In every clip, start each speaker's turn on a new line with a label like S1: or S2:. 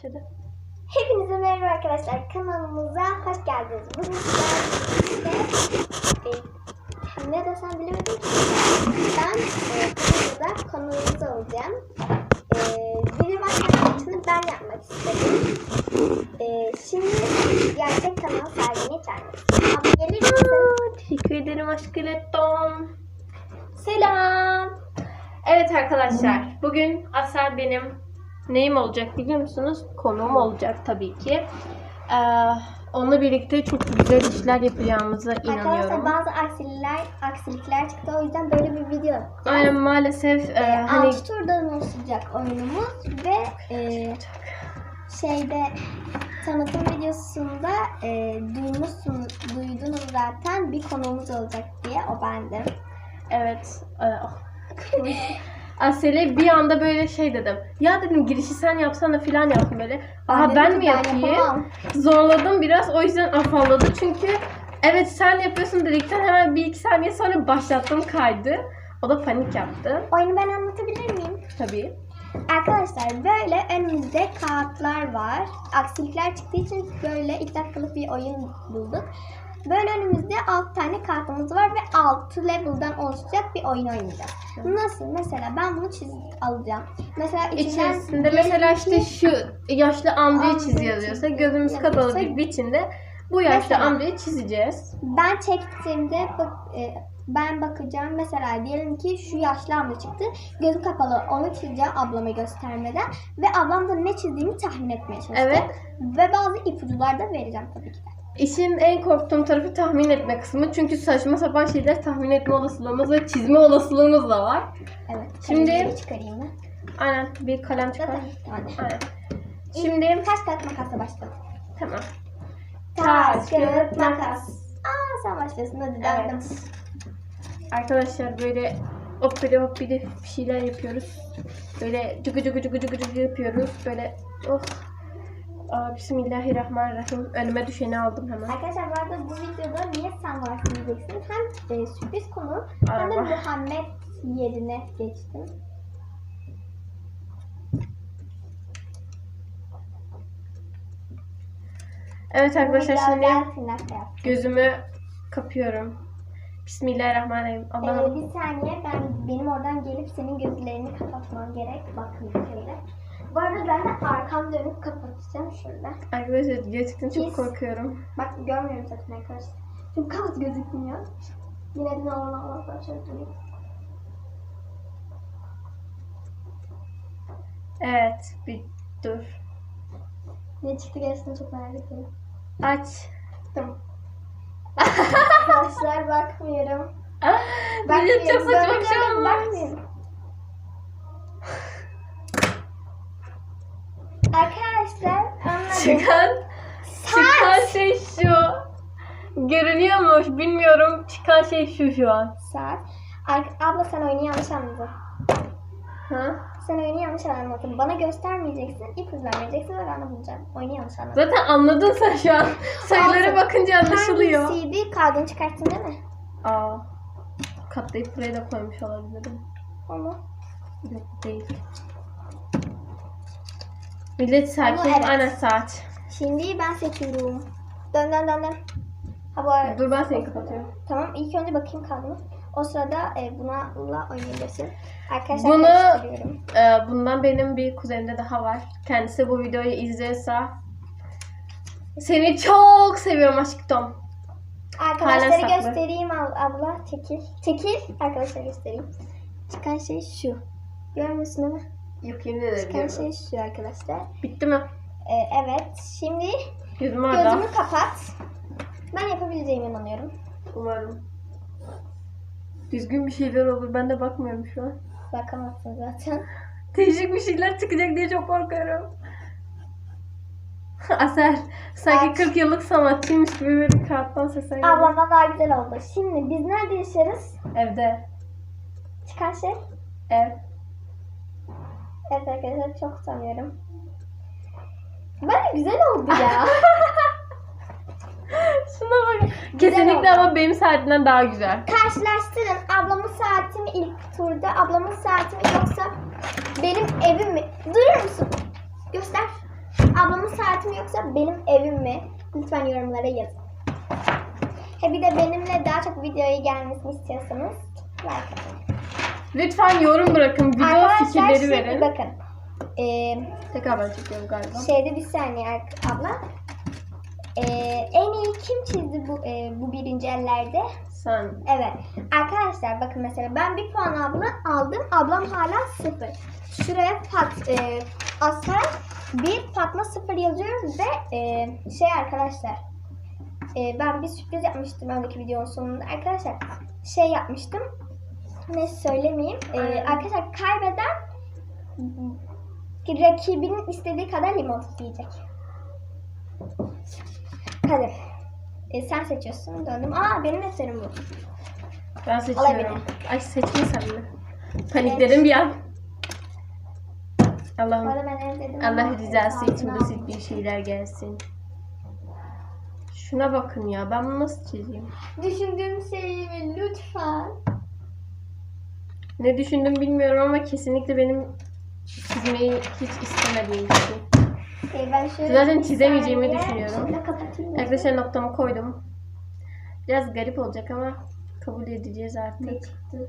S1: Başladı.
S2: Hepinize merhaba arkadaşlar. Kanalımıza hoş geldiniz. Bugün sizlerle e, ne desem bilemedim ki. Ben e, videoda konuğumuz olacağım. E, video başlangıçını ben yapmak istedim. E, şimdi gerçek kanal sahibini çağırmak. Abi gelir misin?
S1: Teşekkür ederim aşkıletom. Selam. Evet arkadaşlar. Bugün Asel benim neyim olacak biliyor musunuz? Konuğum olacak tabii ki. Ee, onunla birlikte çok güzel işler yapacağımıza
S2: Arkadaşlar
S1: inanıyorum.
S2: bazı aksilikler, aksilikler çıktı. O yüzden böyle bir video yapacağız.
S1: Aynen maalesef e,
S2: Ee,
S1: hani
S2: altı turdan oluşacak oyunumuz ve e, şeyde tanıtım videosunda e, duymuşsun, duydunuz zaten bir konuğumuz olacak diye o bendim.
S1: Evet. e, oh. Asel'e bir anda böyle şey dedim. Ya dedim girişi sen yapsana filan yaptım böyle. Aha ben
S2: ki
S1: mi
S2: ben
S1: yapayım?
S2: yapamam.
S1: Zorladım biraz o yüzden afalladı. Çünkü evet sen yapıyorsun dedikten hemen bir iki saniye sonra başlattım kaydı. O da panik yaptı.
S2: Oyunu ben anlatabilir miyim?
S1: Tabii.
S2: Arkadaşlar böyle önümüzde kağıtlar var. Aksilikler çıktığı için böyle iki dakikalık bir oyun bulduk. Böyle önümüzde 6 tane kartımız var ve 6 level'dan oluşacak bir oyun oynayacağız. Nasıl? Mesela ben bunu çiz alacağım. Mesela içinden
S1: İçerisinde mesela işte şu yaşlı amcayı
S2: Amca
S1: çiz yazıyorsa
S2: çiz-
S1: gözümüz kapalı
S2: yazıyorsa-
S1: bir biçimde bu yaşlı
S2: Mesela-
S1: amcayı çizeceğiz.
S2: ben çektiğimde bak, e, ben bakacağım mesela diyelim ki şu yaşlı amca çıktı. Gözü kapalı onu çizeceğim ablama göstermeden ve ablam da ne çizdiğimi tahmin etmeye çalışacak.
S1: Evet.
S2: Ve bazı ipuçlar da vereceğim tabii ki de.
S1: İşin en korktuğum tarafı tahmin etme kısmı. Çünkü saçma sapan şeyler tahmin etme olasılığımız ve çizme olasılığımız da var.
S2: Evet.
S1: Şimdi-
S2: kalemleri çıkarayım ben.
S1: Aynen bir kalem çıkar.
S2: Zaten hadi.
S1: Aynen. Şimdi
S2: Taş kağıt makasla başlayalım.
S1: tamam.
S2: Taş kağıt makas. Aa sen başlıyorsun hadi devam.
S1: Evet. Arkadaşlar böyle hoppidi hoppidi bir şeyler yapıyoruz. Böyle cıgı cıgı cıgı cıgı cıgı yapıyoruz. Böyle oh. Aa, Bismillahirrahmanirrahim. Önüme düşeni aldım hemen.
S2: Arkadaşlar bu arada bu videoda niye sen varsın diyeceksiniz. Hem e, sürpriz konu hem de
S1: Araba.
S2: Muhammed yerine geçtim.
S1: Evet arkadaşlar şimdi
S2: yap.
S1: gözümü kapıyorum. Bismillahirrahmanirrahim.
S2: Ee,
S1: Allah'ım.
S2: bir saniye ben benim oradan gelip senin gözlerini kapatmam gerek. Bakın şöyle. Bu arada ben de arkam dönüp kapatacağım şöyle.
S1: Arkadaşlar gerçekten çok
S2: Biz-
S1: korkuyorum.
S2: Bak görmüyorum zaten arkadaşlar. Çünkü kafası gözükmüyor. Yine de normal olmaz. Şöyle durayım.
S1: Evet bir dur.
S2: Ne çıktı gerçekten çok merak ediyorum.
S1: Aç. Tamam.
S2: Arkadaşlar bakmıyorum.
S1: Millet çok saçma bir şey olmaz.
S2: bakmıyorum. Arkadaşlar anladım.
S1: Çıkan, çıkan şey şu. Görünüyormuş bilmiyorum. Çıkan şey şu şu an.
S2: Saat. Abla sen oyunu yanlış anladın.
S1: Ha?
S2: Sen oyunu yanlış anladın. Bana göstermeyeceksin, ipucu vermeyeceksin ve ben de bulacağım. Oyunu yanlış anladın.
S1: Zaten anladın sen şu an. Sayılara bakınca anlaşılıyor.
S2: Hangisiydi? Kağıdını çıkarttın değil mi?
S1: Aa. Katlayıp buraya da koymuş olabilirim.
S2: Onu.
S1: Yok değil. Millet sakin.
S2: Evet.
S1: Aynen saat.
S2: Şimdi ben seçiyorum. Dön dön dön dön. Ha bu arada.
S1: Dur ben seni kapatıyorum.
S2: Tamam ilk önce bakayım kağıdıma. O sırada e, bununla oynayabilirsin. Arkadaşlar
S1: Bunu-
S2: karıştırıyorum.
S1: Ee, bundan benim bir kuzenimde daha var. Kendisi bu videoyu izliyorsa seni çok seviyorum aşkım.
S2: Arkadaşları
S1: saklı.
S2: göstereyim ab- abla. Çekil. Çekil. Arkadaşlar göstereyim. Çıkan şey şu. Görmüyorsun değil mi?
S1: Yapayım ne
S2: Çıkan şey şu arkadaşlar.
S1: Bitti mi?
S2: E, evet. Şimdi
S1: Gözüm orada.
S2: gözümü kapat. Ben yapabileceğime inanıyorum.
S1: Umarım. Düzgün bir şeyler olur. Ben de bakmıyorum şu an.
S2: Bakamazsın zaten.
S1: Değişik bir şeyler çıkacak diye çok korkuyorum. Asel, sanki
S2: Aç.
S1: 40 yıllık sanatçıymış gibi bir kağıttan sesler geliyor.
S2: Ablamdan daha güzel oldu. Şimdi biz nerede yaşarız?
S1: Evde.
S2: Çıkan şey?
S1: Ev.
S2: Evet arkadaşlar çok sanıyorum. Bence güzel oldu ya.
S1: Şuna bak. Kesinlikle
S2: oldu.
S1: ama benim saatimden daha güzel.
S2: Karşılaştırın. Ablamın saati mi ilk turda? Ablamın saati mi yoksa benim evim mi? Durur musun? Göster. ablamın saati mi yoksa benim evim mi? Lütfen yorumlara yazın. He bir de benimle daha çok videoya gelmesini istiyorsanız like atın.
S1: Lütfen yorum bırakın. Video
S2: Arkadaşlar
S1: fikirleri
S2: şimdi
S1: verin.
S2: bakın. Ee,
S1: Tekrar ben çekiyorum galiba.
S2: şeyde bir saniye abla. Ee, en iyi kim çizdi bu e, bu birinci ellerde?
S1: Sen.
S2: Evet. Arkadaşlar bakın mesela ben bir puan abla aldım. Ablam hala sıfır. Şuraya Fat, e, Asar bir Fatma sıfır yazıyoruz ve e, şey arkadaşlar e, ben bir sürpriz yapmıştım önceki videonun sonunda. Arkadaşlar şey yapmıştım. Ne söylemeyeyim. E,
S1: Aynen.
S2: arkadaşlar kaybeden rakibinin istediği kadar limon yiyecek. Hadi. E, sen seçiyorsun. Döndüm. Aa benim eserim bu.
S1: Ben seçiyorum.
S2: Olabilir.
S1: Ay seçmesem mi? Panikledim bir an. Allah'ım.
S2: evet.
S1: Allah rızası için basit bir şeyler gelsin. Şuna bakın ya. Ben bunu nasıl çizeyim?
S2: Düşündüğüm şeyimi lütfen.
S1: Ne düşündüm bilmiyorum ama kesinlikle benim çizmeyi hiç istemediğim bir şey.
S2: E, ben şöyle
S1: Zaten
S2: bir
S1: çizemeyeceğimi
S2: saniye
S1: düşünüyorum.
S2: şöyle kapatayım.
S1: Arkadaşlar noktamı koydum. Biraz garip olacak ama kabul edeceğiz
S2: Ne
S1: artık.
S2: çıktı?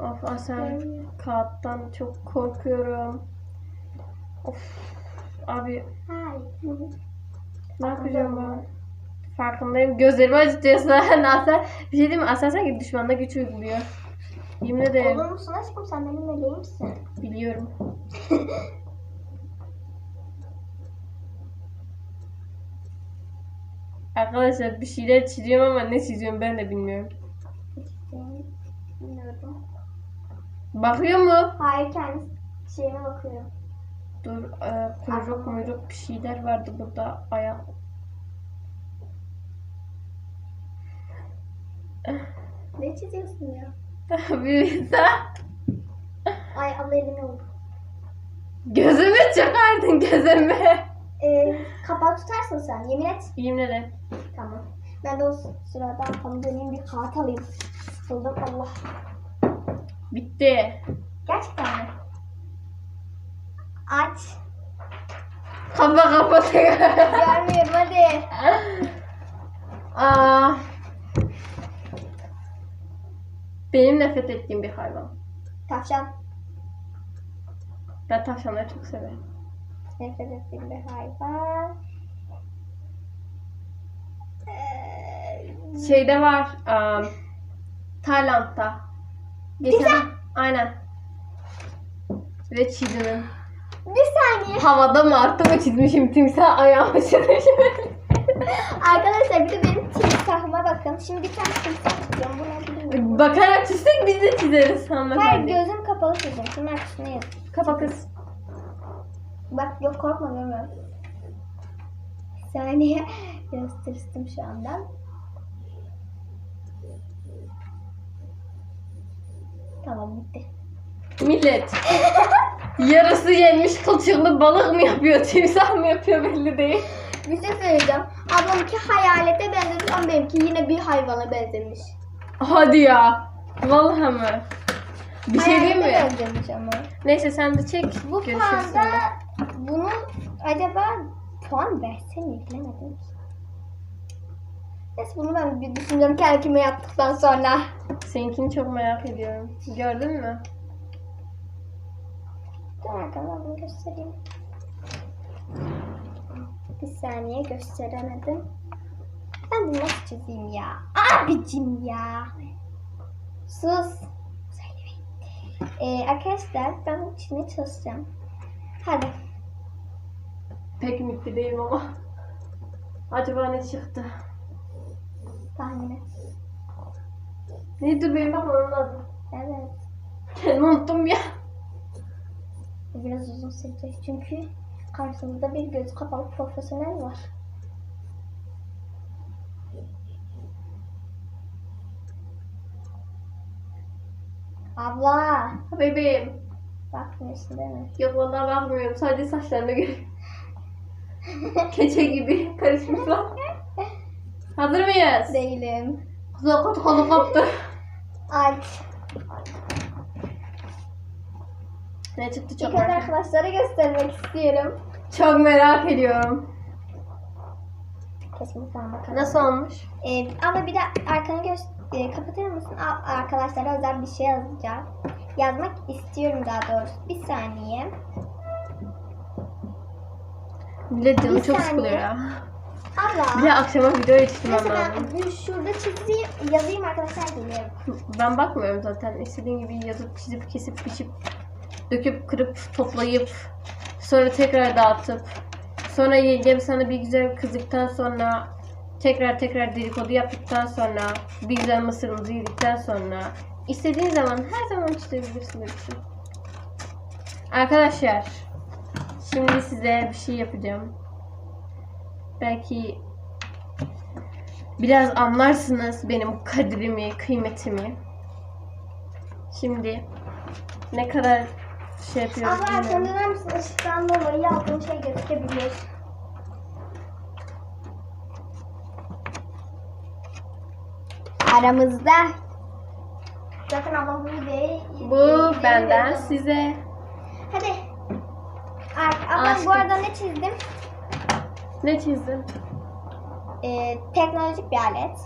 S1: Of Asel kağıttan çok korkuyorum. Of abi
S2: Hay.
S1: ne yapacağım ben? Farkındayım. Gözlerimi acıtıyorsun Asel. Bir şey diyeyim mi? Asel sanki düşmanla güç uyguluyor. Yemin ederim.
S2: Olur musun aşkım sen benim meleğimsin.
S1: Biliyorum. Arkadaşlar bir şeyler çiziyorum ama ne çiziyorum ben de bilmiyorum.
S2: Bilmiyorum.
S1: Bakıyor mu?
S2: Hayır kendi şeyime bakıyorum.
S1: Dur, e, kuyruk muyruk bir şeyler vardı burada. Ayak.
S2: Ne çiziyorsun ya?
S1: bir
S2: Ay Allah elimi oldu.
S1: Gözümü çıkardın gözümü.
S2: Ee, kapağı tutarsın sen yemin et.
S1: Yemin ederim.
S2: Tamam. Ben de o sırada arkamı döneyim bir kağıt alayım. Sıkıldım Allah.
S1: Bitti.
S2: Gerçekten mi? Aç.
S1: Kapa kapat.
S2: Görmüyorum hadi.
S1: Aa. Benim nefret ettiğim bir hayvan.
S2: Tavşan.
S1: Ben tavşanları çok severim.
S2: Nefret ettiğim bir hayvan. Ee,
S1: Şeyde var. Um, Tayland'da. Geçen, aynen. Ve çizimim.
S2: bir saniye.
S1: Havada martı mı çizmişim? Timsah ayağımı çizmişim.
S2: Arkadaşlar bir de benim timsahıma bakın. Şimdi bir tane timsah çiziyorum. Bu ne bilmiyorum.
S1: Bakarak çizsek biz de çizeriz
S2: Hayır
S1: hanımefendi.
S2: gözüm kapalı çizeceğim. Şunun arkasına yaz.
S1: Kapa kız.
S2: Bak yok korkma görmüyorum. Bir saniye gösteriştim şu anda. Tamam bitti.
S1: Millet. Yarısı yenmiş kılçıklı balık mı yapıyor, timsah mı yapıyor belli değil.
S2: Bir şey söyleyeceğim. Ablamınki hayalete benzemiş ama benimki yine bir hayvana benzemiş.
S1: Hadi ya. Vallahi mı? Bir şey diyeyim mi?
S2: Hayalete benzemiş ama.
S1: Neyse sen de çek.
S2: Bu
S1: Görüşürüz
S2: puanda
S1: sonra.
S2: bunun acaba puan verse mi bilemedim ki. Neyse bunu ben bir düşüneceğim kendime yaptıktan sonra.
S1: Seninkini çok merak ediyorum. Gördün mü?
S2: Dur bakalım bunu göstereyim. Bir saniye gösteremedim. Ben bunu nasıl çizeyim ya? Abicim ya. Sus. Ee, arkadaşlar ben çizmeye çalışacağım. Hadi.
S1: Pek ümitli değilim ama. Acaba ne çıktı?
S2: Tahmin et.
S1: Neydi benim bakmam lazım.
S2: Evet.
S1: Kendimi unuttum ya.
S2: Biraz uzun sürecek çünkü karşımızda bir gözü kapalı profesyonel var. Abla.
S1: Bebeğim.
S2: Bakmıyorsun değil mi?
S1: Yok vallahi bakmıyorum. Sadece saçlarını görüyorum. Keçe gibi karışmışlar. Hazır mıyız?
S2: Değilim.
S1: Kulağı kolu kaptı.
S2: Aç.
S1: Ne çıktı çok merak
S2: arkadaşlara göstermek istiyorum.
S1: Çok merak ediyorum.
S2: Kesin sana bakalım.
S1: Nasıl olmuş?
S2: Ee, ama bir de arkanı göz e, kapatır mısın? Al, arkadaşlara özel bir şey yazacağım. Yazmak istiyorum daha doğrusu. Bir saniye.
S1: Bile canım
S2: Bir
S1: çok
S2: saniye.
S1: sıkılıyor ya.
S2: Allah.
S1: Bir de akşama video yetiştirmem
S2: Mesela
S1: lazım.
S2: bir şurada çizeyim, yazayım arkadaşlar geliyorum.
S1: Ben bakmıyorum zaten. İstediğin gibi yazıp çizip kesip biçip döküp kırıp toplayıp sonra tekrar dağıtıp sonra yengem sana bir güzel kızdıktan sonra tekrar tekrar dedikodu yaptıktan sonra bir güzel mısırımızı yedikten sonra istediğin zaman her zaman çizebilirsin hepsini. Arkadaşlar şimdi size bir şey yapacağım. Belki Biraz anlarsınız benim kadrimi, kıymetimi. Şimdi ne kadar şey yapıyoruz
S2: Ama döner misin? Işıktan dolayı yaptığım şey gözükebilir. Aramızda. Zaten ablam bu videoyu...
S1: Bu benden size.
S2: Hadi. Ar- ablam bu arada ne çizdim?
S1: Ne çizdin?
S2: Ee, teknolojik bir alet.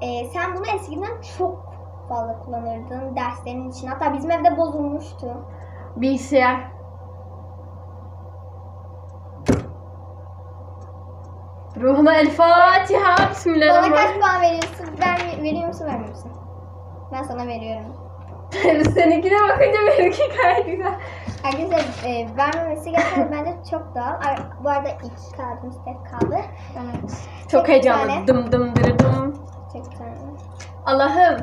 S2: Ee, sen bunu eskiden çok fazla kullanırdın derslerin için. Hatta bizim evde bozulmuştu.
S1: Bilgisayar. Ruhuna el Fatiha.
S2: Bana
S1: Bismillahirrahmanirrahim.
S2: kaç puan veriyorsun? Ver, veriyor musun vermiyor musun? Ben sana veriyorum.
S1: Seninkine bakınca benimki gayet güzel.
S2: Arkadaşlar e, vermemesi gereken bence çok doğal. Ar- Bu arada iki kağıdımız tek kaldı. Ben
S1: Çok heyecanlı. Dım dım dırı dım.
S2: Tek bir tane.
S1: Allah'ım.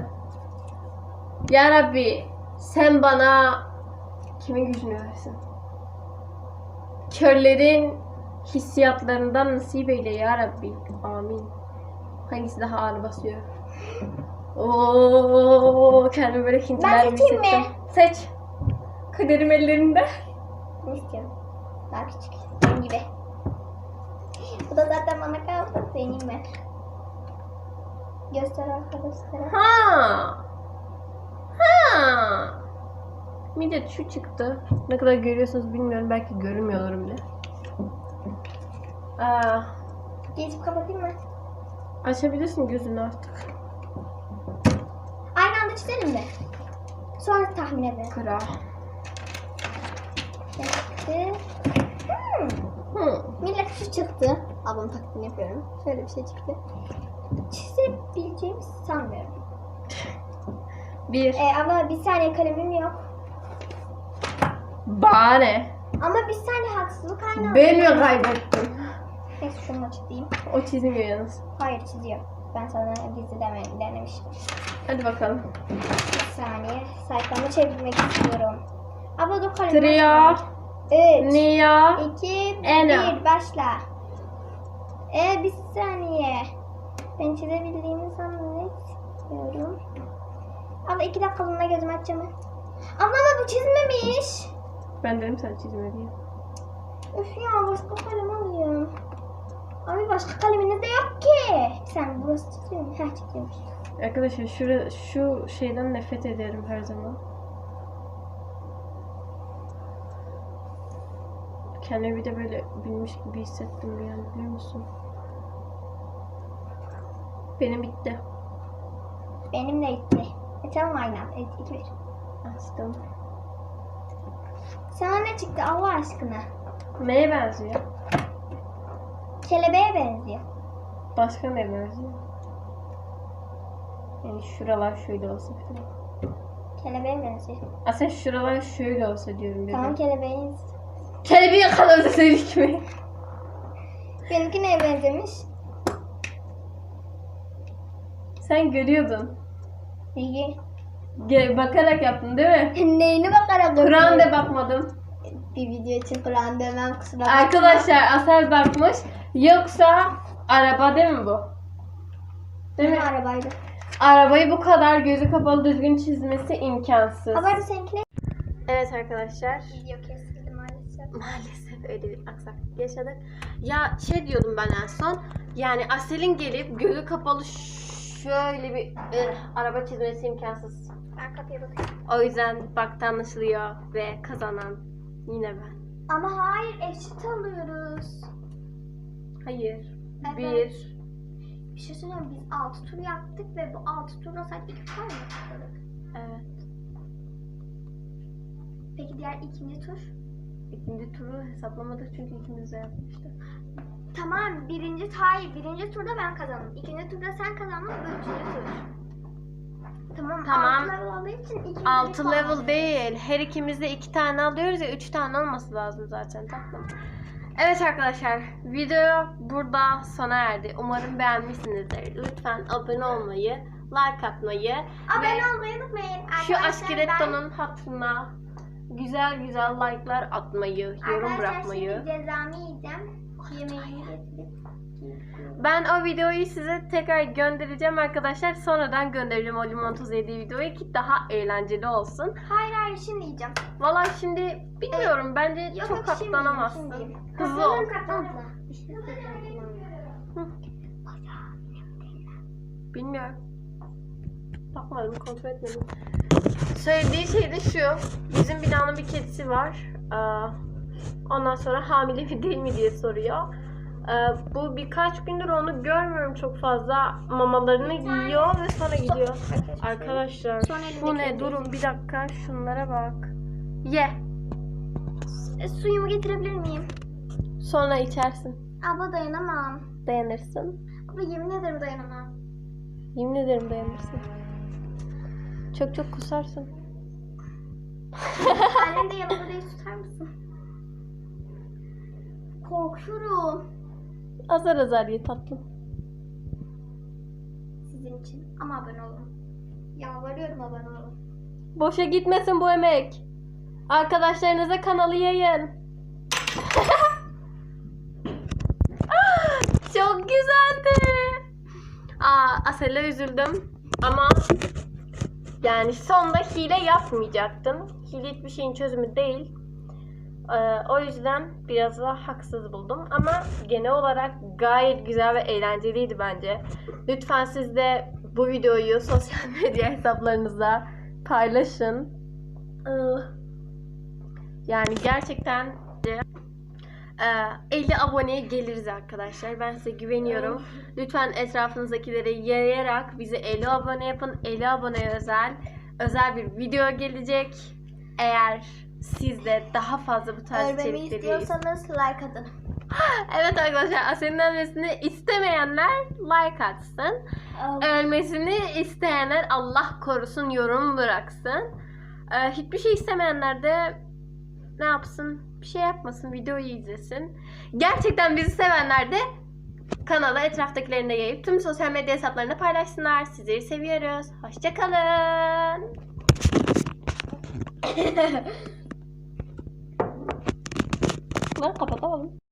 S1: Ya Rabbi sen bana kimin gücünü versin? Körlerin hissiyatlarından nasip eyle ya Rabbi. Amin. Hangisi daha ağır basıyor? Oo, kendimi böyle hintiler gibi
S2: seçeyim mi?
S1: hissettim. Seç. Kaderim ellerinde.
S2: Ne istiyorum? Daha küçük. Benim gibi. Bu da zaten bana kaldı. Benim ben. Göster arkadaşlara.
S1: Ha. Ha. De şu çıktı. Ne kadar görüyorsunuz bilmiyorum. Belki görünmüyorlar bile. Aa,
S2: Geçip kapatayım mı?
S1: açabilirsin gözünü artık.
S2: Aynı anda çizelim mi? Sonra tahmin edelim.
S1: Kıra.
S2: Çıktı. Hmm.
S1: Hı.
S2: Millet şu çıktı. Ablam taklidini yapıyorum. Şöyle bir şey çıktı. Çizebileceğimi sanmıyorum.
S1: Bir.
S2: Ee, ama bir saniye kalemim yok.
S1: Bahane.
S2: Ama bir saniye haksızlık aynı anda.
S1: Ben mi kaybettim?
S2: Neyse şunu açayım.
S1: O çizmiyor yalnız.
S2: Hayır çiziyor. Ben sana gizli deme, denemiştim.
S1: Hadi bakalım.
S2: Bir saniye. Sayfamı çevirmek istiyorum. Abla dur kalemi.
S1: Trio.
S2: Üç.
S1: Nia.
S2: İki,
S1: Ena.
S2: bir, başla. Ee, bir saniye. Ben çizebildiğimi zannetmiyorum. Abla iki dakikalığına gözümü açacağım. Abla ama bu çizmemiş.
S1: Ben dedim sen çizme diye.
S2: Üf ya başka kalem alayım. Abi başka kaleminiz de yok ki. Sen burası çiziyor musun? Ha çiziyormuş.
S1: Arkadaşlar şura, şu şeyden nefret ederim her zaman. Kendimi bir de böyle bilmiş gibi hissettim bir an biliyor musun? Benim bitti.
S2: Benim de gitti. E tamam aynı anda. Evet iki bir.
S1: Açtım.
S2: Sana ne çıktı Allah aşkına?
S1: Neye benziyor?
S2: Kelebeğe benziyor.
S1: Başka ne benziyor? Yani şuralar şöyle olsa falan.
S2: Kelebeğe benziyor.
S1: Aslında şuralar şöyle olsa diyorum dedim.
S2: Tamam kelebeğin.
S1: Kelebeği yakaladı dedik mi?
S2: Benimki neye benzemiş?
S1: Sen görüyordun.
S2: İyi.
S1: Ge- bakarak yaptın değil mi?
S2: Neyine bakarak
S1: Kur'an da bakmadım.
S2: Bir video için Kur'an demem kusura bakma.
S1: Arkadaşlar Asel bakmış. Yoksa araba değil mi bu? Değil mi?
S2: Benim arabaydı.
S1: Arabayı bu kadar gözü kapalı düzgün çizmesi imkansız.
S2: Ama bu seninki ne?
S1: Evet arkadaşlar.
S2: Video kesildi maalesef.
S1: Maalesef öyle bir aksaklık yaşadık. Ya şey diyordum ben en son. Yani Asel'in gelip gözü kapalı şöyle bir eh, araba çizmesi imkansız.
S2: Ben kapıya bakıyorum.
S1: O yüzden bakta anlaşılıyor ve kazanan yine ben.
S2: Ama hayır eşit alıyoruz.
S1: Hayır.
S2: Evet.
S1: Bir.
S2: Bir şey söyleyeyim biz 6 tur yaptık ve bu 6 turda sadece 2 tane mi tıkladık?
S1: Evet.
S2: Peki diğer ikinci tur?
S1: İkinci turu hesaplamadık çünkü ikimiz de yapmıştık.
S2: Tamam birinci hayır birinci turda ben kazandım. İkinci turda sen kazandın bu üçüncü tur. Tamam.
S1: Tamam.
S2: 6 level olduğu için ikinci
S1: 6
S2: puan.
S1: level değil. Her ikimiz de 2 tane alıyoruz ya 3 tane olması lazım zaten tatlım. Evet arkadaşlar video burada sona erdi. Umarım beğenmişsinizdir. Lütfen abone olmayı, like atmayı
S2: Abone olmayı unutmayın.
S1: şu
S2: Arkadaşlar,
S1: aşkirettonun hatırına güzel güzel like'lar atmayı,
S2: ben-
S1: yorum
S2: Arkadaşlar
S1: bırakmayı.
S2: şimdi cezamı yiyeceğim. Getirip.
S1: Ben o videoyu size tekrar göndereceğim arkadaşlar. Sonradan göndereceğim o limon tuzu yediği videoyu ki daha eğlenceli olsun.
S2: Hayır hayır şimdi yiyeceğim.
S1: Valla şimdi bilmiyorum bence
S2: Yok,
S1: çok
S2: yok, şimdi
S1: katlanamazsın.
S2: yiyeyim, şimdi.
S1: Hızlı ol. Bilmiyorum. Bakmadım, kontrol etmedim. Söylediği şey de şu. Bizim binanın bir kedisi var. Ee, Ondan sonra hamile mi değil mi diye soruyor. Ee, Bu birkaç gündür onu görmüyorum çok fazla. Mamalarını yiyor ve sonra gidiyor. Arkadaşlar
S2: Son elindeki
S1: ne?
S2: elindeki.
S1: Durun bir dakika. Şunlara bak. Ye.
S2: E, suyumu getirebilir miyim?
S1: Sonra içersin.
S2: Abla dayanamam.
S1: Dayanırsın.
S2: Abla yemin ederim dayanamam.
S1: Yemin ederim dayanırsın. Çok çok kusarsın.
S2: Annem de yanımda değil tutar mısın? Korkuyorum.
S1: Azar azar ye tatlım.
S2: Sizin için. Ama abone olun. Yalvarıyorum abone olun.
S1: Boşa gitmesin bu emek. Arkadaşlarınıza kanalı yayın. Çok güzeldi. Aa, Asel'e üzüldüm. Ama yani sonda hile yapmayacaktın. Hile hiçbir şeyin çözümü değil. Ee, o yüzden biraz da haksız buldum. Ama genel olarak gayet güzel ve eğlenceliydi bence. Lütfen siz de bu videoyu sosyal medya hesaplarınıza paylaşın. Yani gerçekten de, e, 50 aboneye geliriz arkadaşlar. Ben size güveniyorum. Lütfen etrafınızdakileri yayarak bize 50 abone yapın. 50 aboneye özel özel bir video gelecek. Eğer siz de daha fazla bu tarz
S2: Ölmemi
S1: içerikleri
S2: istiyorsanız like atın.
S1: Evet arkadaşlar Asel'in ölmesini istemeyenler like atsın. Ölmesini isteyenler Allah korusun yorum bıraksın. Ee, hiçbir şey istemeyenler de ne yapsın? Bir şey yapmasın, videoyu izlesin. Gerçekten bizi sevenler de kanala etraftakilerine yayıp tüm sosyal medya hesaplarında paylaşsınlar. Sizleri seviyoruz. Hoşçakalın. Lan kapatalım.